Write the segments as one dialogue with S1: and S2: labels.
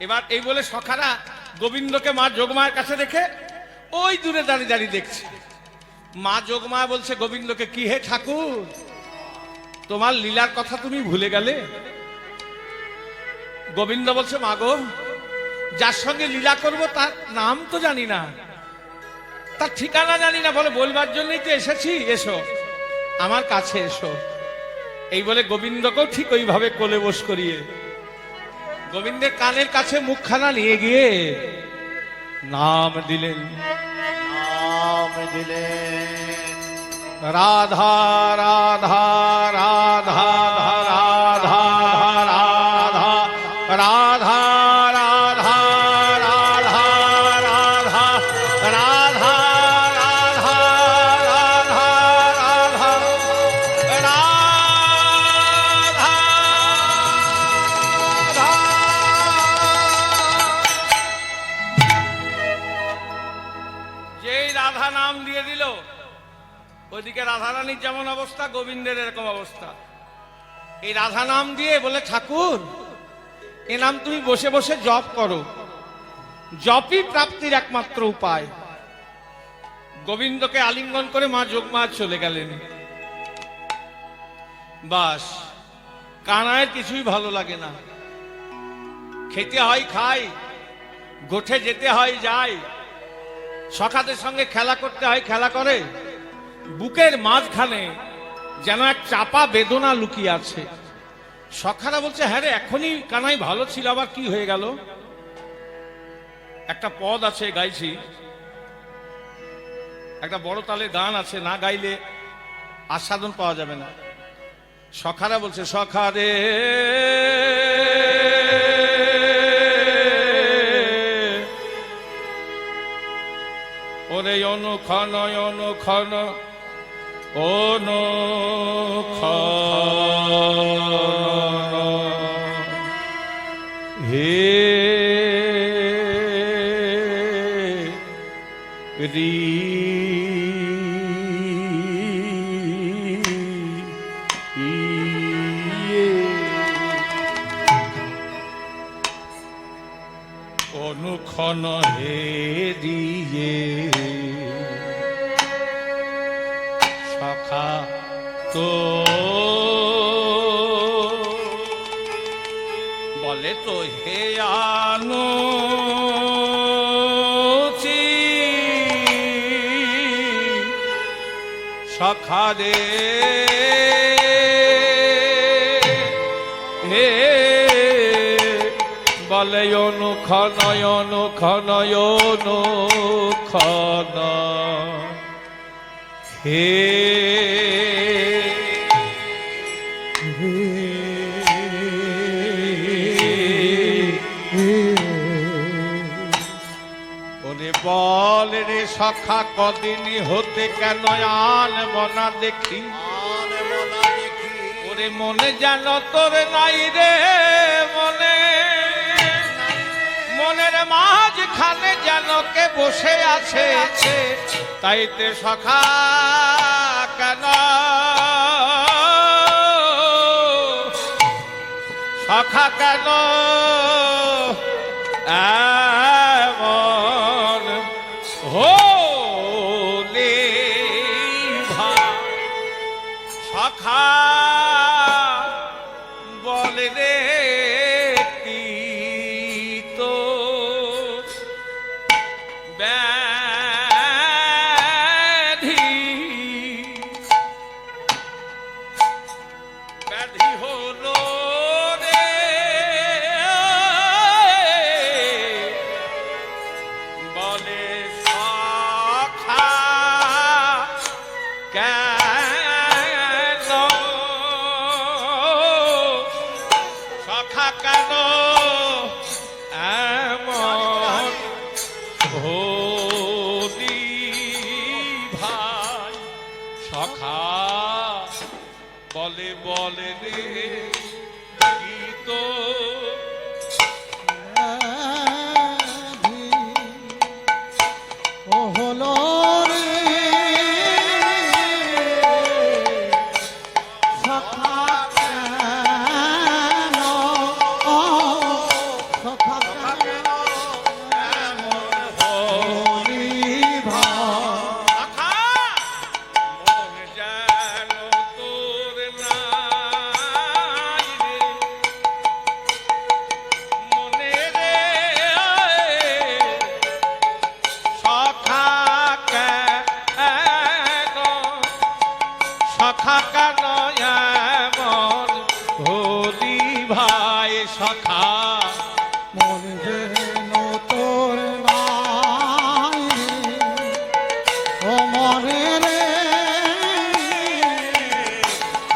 S1: এবার এই বলে সখারা গোবিন্দকে মা যোগমায়ের কাছে রেখে ওই দূরে দাঁড়িয়ে দাঁড়িয়ে দেখছে। মা যোগমা বলছে, গোবিন্দকে কি হে ঠাকুর? তোমার লীলার কথা তুমি ভুলে গেলে? গোবিন্দ বলছে, মা গো, যার সঙ্গে লীলা করব তার নাম তো জানি না। তার ঠিকানা জানি না। বলে, বলবার জন্যই তো এসেছি, এসো। আমার কাছে এসো। এই বলে গোবিন্দকেও ঠিক ওইভাবে কোলে বস করিয়ে গোবিন্দের কানের কাছে মুখখানা নিয়ে গিয়ে নাম দিলেন।
S2: নাম দিলেন।
S1: রাধা রাধা রাধা রাধা। রাধারানীর যেমন অবস্থা, গোবিন্দের এরকম অবস্থা। এই রাধা নাম দিয়ে বলে, ঠাকুর, এ নাম তুমি বসে বসে জপ করো। জপই প্রাপ্তির একমাত্র উপায়। গোবিন্দকে আলিঙ্গন করে মা যোগমা চলে গেলেন। বাস, কানায় কিছুই ভালো লাগে না। খেতে হয়, খাই, গোঠে যেতে হয় যায় সখাদের সঙ্গে খেলা করতে হয়, খেলা করে। বুকের মাঝখানে যেন এক চাপা বেদনা লুকিয়ে আছে। সখারা বলছে হ্যাঁ রে, এখনই কানাই ভালো ছিল, আবার কি হয়ে গেল? একটা পদ আছে গাইছি। একটা বড় তালে গান আছে, না গাইলে আস্বাদন পাওয়া যাবে না। সখারা বলছে সখা রে ওরে অনুক্ষণ অনুক্ষণ Oh no, no, He ri অনুক্ষণ হে দিয়ে তো। বলে তো হে আনো সখা রে হে বলে অনুক্ষণ অনুক্ষণ অনুক্ষণ হে ওরে বল রে সখা কদিন হতে কেন আল মনা দেখি?
S2: আর মনা দেখি।
S1: ওরে মনে যেন তোর নাই রে মনে। মনের মাঝখানে যেন কে বসে আছে। তাইতে সখা কেন? সখা কেন?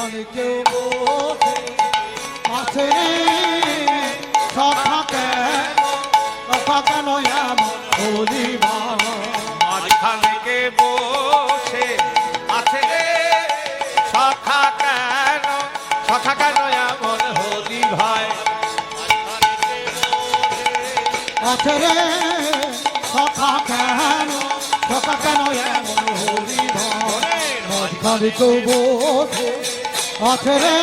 S1: মাঝখানে
S2: কেউ বসে আছে রে কথা কেন এমন ভাই
S1: মাঝখানে কে বসে আছে সখা কেন সখা কেন এমন হলি ভাই
S2: আছে রে কথা কেন কথা কেন এমন হলি ভাই
S1: মাঝখানে
S2: কেউ বসে আছে রে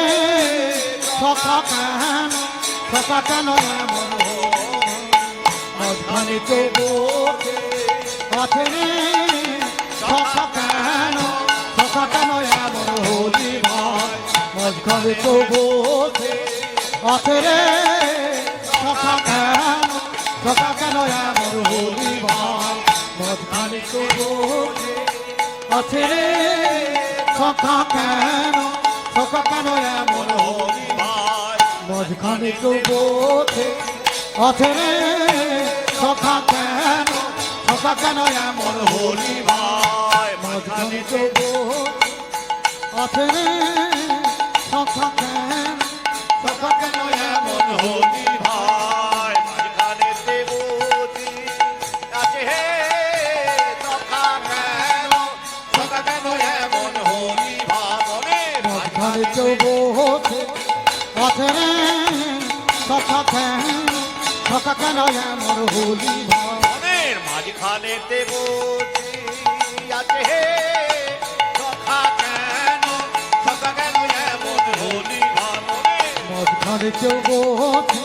S2: কথা কেন কথা কেন এমন? মাঝখানে কেউ বসে রে কথা কেন কথা কেন এমন হলি ভাই? কেউ বসে আছে রে কথা কেন কথা কেন এমন হলি ভাই? কেউ বসে আছে রে কথা কেন কথা কেন এমন মাঝখানে কেউ বসে আছে রে। সখা কেন? সখা কেন এমন হলি
S3: ভাই
S2: মাঝখানে কেউ বসে আছে রে। সখা কেন? সখা কেন এমন হলি
S3: ভাই আছে হে সখা কেন সখা কেন এমন হলি মনের
S2: মাঝখানে কেউ বসে আছে রে সখা কেন? সখা কেন এমন হলি ভাই
S3: মনের মাঝখানেতে বসে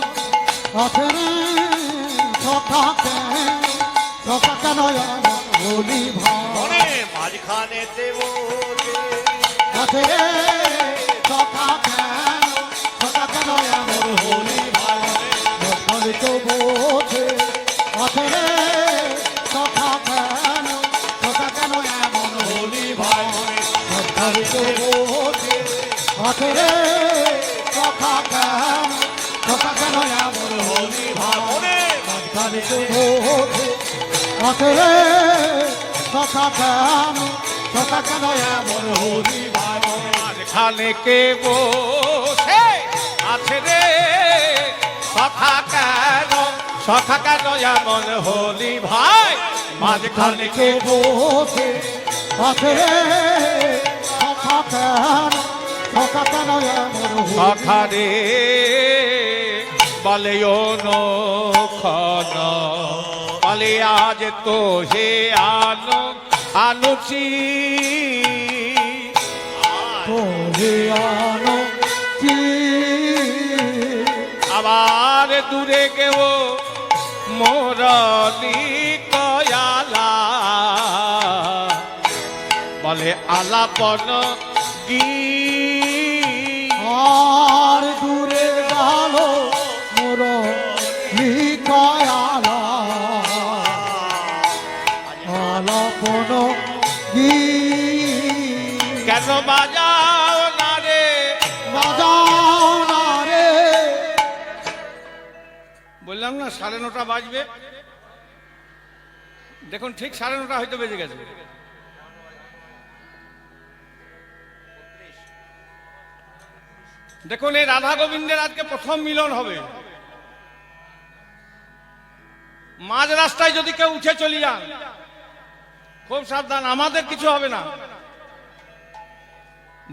S3: আছে
S2: রে সখা কেন সখা কেন এমন হলি ভাই মাঝখানে কেউ বসে আছে সখা কেন? সখা কেন এমন হলি ভাই? মাঝখানে
S1: কে বসে আছে রে? সখা কেন সখা কেন এমন হলি ভাই? মাঝখানে কে
S2: বসে আছে রে? সখা কেন সখা কেন এমন
S1: সখা রে বলে খন বলে আজ তো হে আনো আনুচি
S2: তোরে আনো
S1: আবার দূরে কেউ মোরলি কয়ালা। বলে আলাপন গী
S2: আর দূরে গেল মোর লিখায়ালা আলাপন গী
S1: কেন বাজাও বললাম না, সাড়ে নটা বাজবে। দেখুন, ঠিক সাড়ে নটা হয়তো বেজে গেছে। দেখুন, এই রাধা গোবিন্দের আজকে প্রথম মিলন হবে। মাঝ রাস্তায় যদি কেউ উঠে চলে যান, খুব সাবধান, আমাদের কিছু হবে না।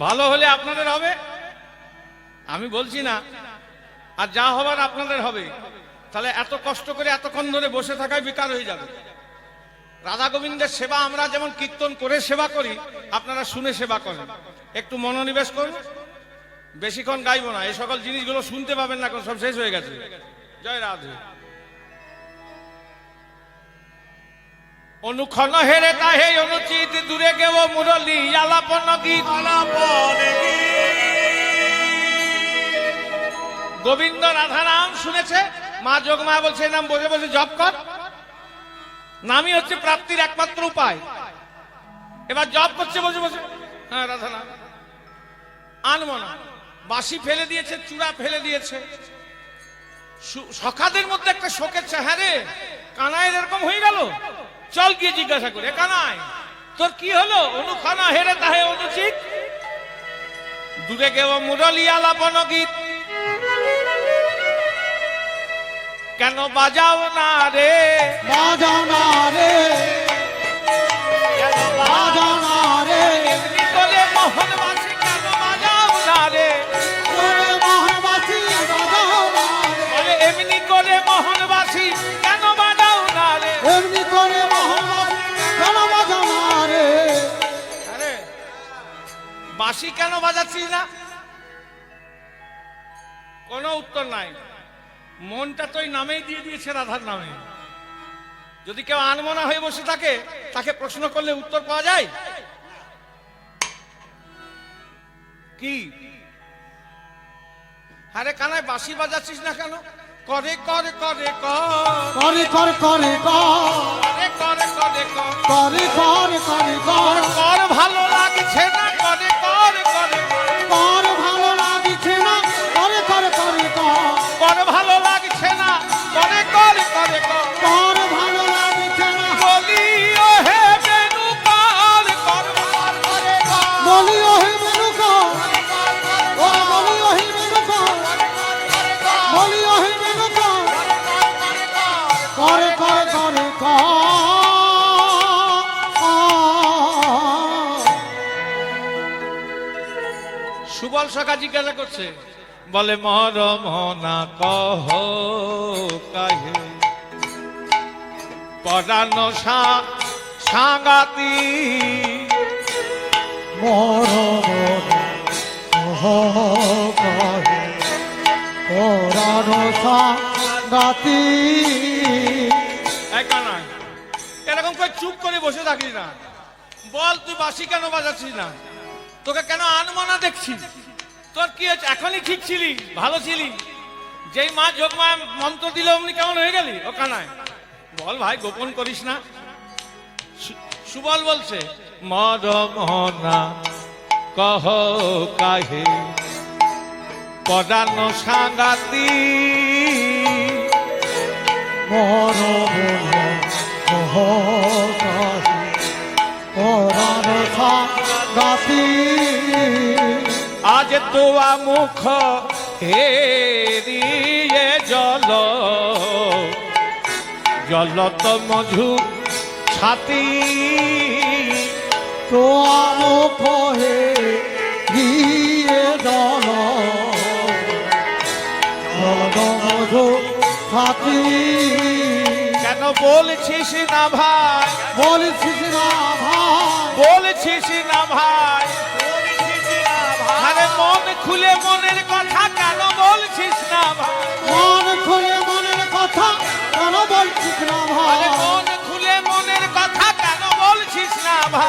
S1: ভালো হলে আপনাদের হবে, আমি বলছি না, আর যা হবার আপনাদের হবে। তাহলে এত কষ্ট করে এতক্ষণ ধরে বসে থাকায় বেকার হয়ে যাবে। রাধা গোবিন্দের সেবা আমরা যেমন কীর্তন করে সেবা করি আপনারা শুনে সেবা করেন। একটু মনোনিবেশ করুন। বেশিক্ষণ গাইব না। এই সকল জিনিসগুলো শুনতে পাবেন না এখন সব শেষ হয়ে গেছে। জয় রাধে। অনুক্ষণ হেরে তাহে অনুচিত দূরে গেব মুরলি আলাপন গীত। গোবিন্দ রাধা নাম শুনেছে মা যোগমা বলছে নাম বসে বসে জপ কর। নামই হচ্ছে প্রাপ্তির একমাত্র উপায়। এবার জব করছে বসে বসে। হ্যাঁ রাধা নাম আনব না। বাসি ফেলে দিয়েছে, চূড়া ফেলে দিয়েছে। সখাদের মধ্যে একটা শোকের চেহারে কানায় এরকম হয়ে গেল। চল গিয়ে জিজ্ঞাসা করে কানায় তোর কি হলো? অনুখানা হেরে তাহে অনুচিত? দূরে গেও মুরলি আলাপন গীত কেন বাজাও না রে?
S2: বাজাও না রে। বাজাও না রে।
S1: এমনি করে মোহনবাসী কেন বাজাও না রে?
S2: মোহনবাসী বাজাও না রে।
S1: এমনি করে মোহনবাসী কেন বাজাও না রে?
S2: এমনি করে মোহনবাসী কেন বাজাও না রে?
S1: আরে বাঁশি কেন বাজাচ্ছিস না? কোনো উত্তর নাই। মনটা তো ওই নামেই দিয়ে দিয়েছে রাধার নামে যদি কেউ আনমনা হয়ে বসে থাকে তাকে প্রশ্ন করলে উত্তর পাওয়া যায় কি আরে কানায় বাঁশি বাজাচ্ছিস না কেন করে করে করে করে
S2: করে করে করে কর
S1: করে করে করে কর
S2: করে করে করে কর
S1: কর ভালো সখা জিজ্ঞাসা করছে? বলে মরম না কহ কাহে। পরানো সা সাঙ্গাতি
S2: মোর করে ওরানো সাঙ্গাতি
S1: একা নয় এরকম করে চুপ করে বসে থাকিস না। বল তুই বাসি কেন বাজাচ্ছিস না? তোকে কেন আনমানা দেখছি? তোর কি হচ্ছে এখনই ঠিক ছিলি? ভালো ছিলি? যেই মা যোগ মা মন্ত্র দিল, অমনি কেমন হয়ে গেলি? ও বল ভাই, গোপন করিস না। সুবল বলছে মরমনা কহ কাহে পদানো সাঙ্গাতি
S2: মোর ওরানো সাঙ্গাতি
S1: আজ তোয়া মুখ হেরিয়ে জল। জল তো মধু ছাতি।
S2: তো মুখ হে গিয়ে দল মধু সাথী
S1: কেন বলছিস না ভাই?
S2: বলছিস না ভাই।
S1: বলছিস না ভাই? খুলে মনের কথা কেন বলছিস না ভাই?
S2: মন খুলে মনের কথা কেন বলছিস না ভাই?
S1: মন খুলে মনের কথা কেন বলছিস না ভাই?